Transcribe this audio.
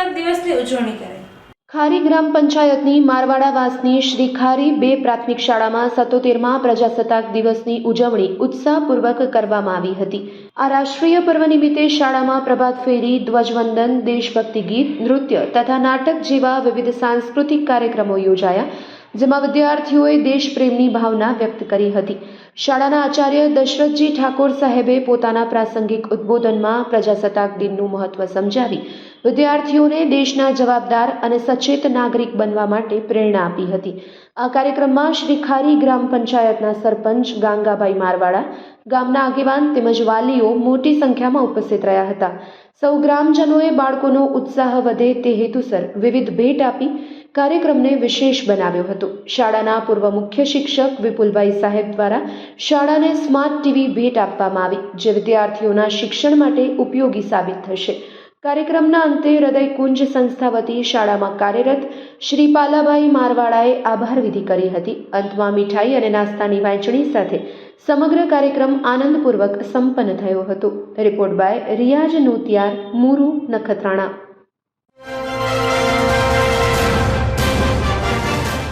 ઉજવણી કરાઈ ખારી ગ્રામ પંચાયતની મારવાડા વાસની શ્રી ખારી બે પ્રાથમિક શાળામાં સત્તોતેરમાં પ્રજાસત્તાક દિવસની ઉજવણી ઉત્સાહપૂર્વક કરવામાં આવી હતી. આ રાષ્ટ્રીય પર્વ નિમિત્તે શાળામાં પ્રભાત ફેરી, ધ્વજવંદન, દેશભક્તિ ગીત, નૃત્ય તથા નાટક જેવા વિવિધ સાંસ્કૃતિક કાર્યક્રમો યોજાયા. જેમાં વિદ્યાર્થીઓએ દેશપ્રેમની ભાવના વ્યક્ત કરી હતી. શાળાના આચાર્ય દશરથજી ઠાકોર સાહેબે પોતાના પ્રાસંગિક ઉદ્બોધનમાં પ્રજાસત્તાક દિનનું મહત્વ સમજાવી વિદ્યાર્થીઓને દેશના જવાબદાર અને સચેત નાગરિક બનવા માટે પ્રેરણા આપી હતી. આ કાર્યક્રમમાં શ્રી ખારી ગ્રામ પંચાયતના સરપંચ ગાંગાભાઈ મારવાડા, ગામના આગેવાન તેમજ વાલીઓ મોટી સંખ્યામાં ઉપસ્થિત રહ્યા હતા. સૌ ગ્રામજનોએ બાળકોનો ઉત્સાહ વધે તે હેતુસર વિવિધ ભેટ આપી કાર્યક્રમને વિશેષ બનાવ્યો હતો. શાળાના પૂર્વ મુખ્ય શિક્ષક વિપુલભાઈ સાહેબ દ્વારા શાળાને સ્માર્ટ ટીવી ભેટ આપવામાં આવી, જે વિદ્યાર્થીઓના શિક્ષણ માટે ઉપયોગી સાબિત થશે. કાર્યક્રમના અંતે હૃદયકુંજ સંસ્થા વતી શાળામાં કાર્યરત શ્રી પાલાભાઈ મારવાડાએ આભાર વિધિ કરી હતી. અંતમાં મીઠાઈ અને નાસ્તાની વહેંચણી સાથે સમગ્ર કાર્યક્રમ આનંદપૂર્વક સંપન્ન થયો હતો. Report by Riyaz Notiyar, Muru Nakhatrana.